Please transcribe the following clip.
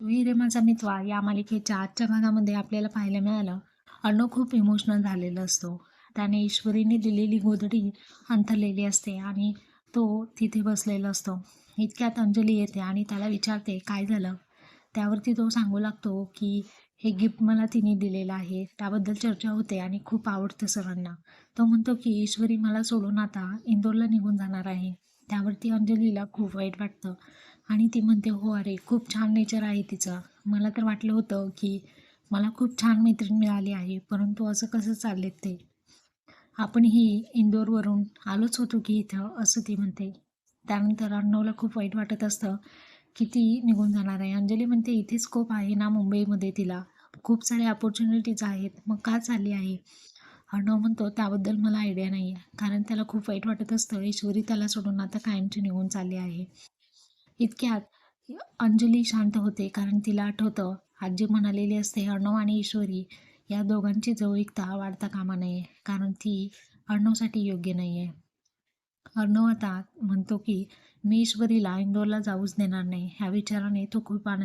वीर माझा मित्वा या मालिकेच्या आजच्या भागामध्ये आपल्याला पाहायला मिळालं अण्णू खूप इमोशनल झालेला असतो. त्याने ईश्वरीने दिलेली गोदडी अंथरलेली असते आणि तो तिथे बसलेला असतो. इतक्यात अंजली येते आणि त्याला विचारते काय झालं? त्यावरती तो सांगू लागतो की हे गिफ्ट मला तिने दिलेलं आहे. त्याबद्दल चर्चा होते आणि खूप आवडतं सर्वांना तो म्हणतो की ईश्वरी मला सोडून आता इंदोरला निघून जाणार आहे. त्यावरती अंजलीला खूप वाईट वाटतं. आणि ती म्हणते हो अरे खूप छान नेचर आहे तिचं. मला तर वाटलं होतं की मला खूप छान मैत्रीण मिळाली आहे परंतु असं कसं चालले ते? आपणही इंदोरवरून आलोच होतो की इथं असं ती म्हणते. त्यानंतर अर्णवला खूप वाईट वाटत असतं की ती निघून जाणार आहे. अंजली म्हणते इथे स्कोप आहे ना मुंबईमध्ये तिला. खूप साऱ्या अपॉर्च्युनिटीज आहेत. मग का चालली आहे? अर्णव म्हणतो त्याबद्दल मला आयडिया नाही आहे कारण त्याला खूप वाईट वाटत असतं. ईश्वरी त्याला सोडून आता कायमची निघून चालली आहे. इतक्यात अंजली शांत होते कारण तिला आठवतं आजी म्हणालेली असते अर्णव आणि ईश्वरी या दोघांची जवळिकता वाढता कामा नये कारण ती अर्णवसाठी योग्य नाही आहे अर्णव आता म्हणतो की मी ईश्वरीला इंदोरला जाऊच देणार नाही. ह्या विचाराने तो खूप आनंद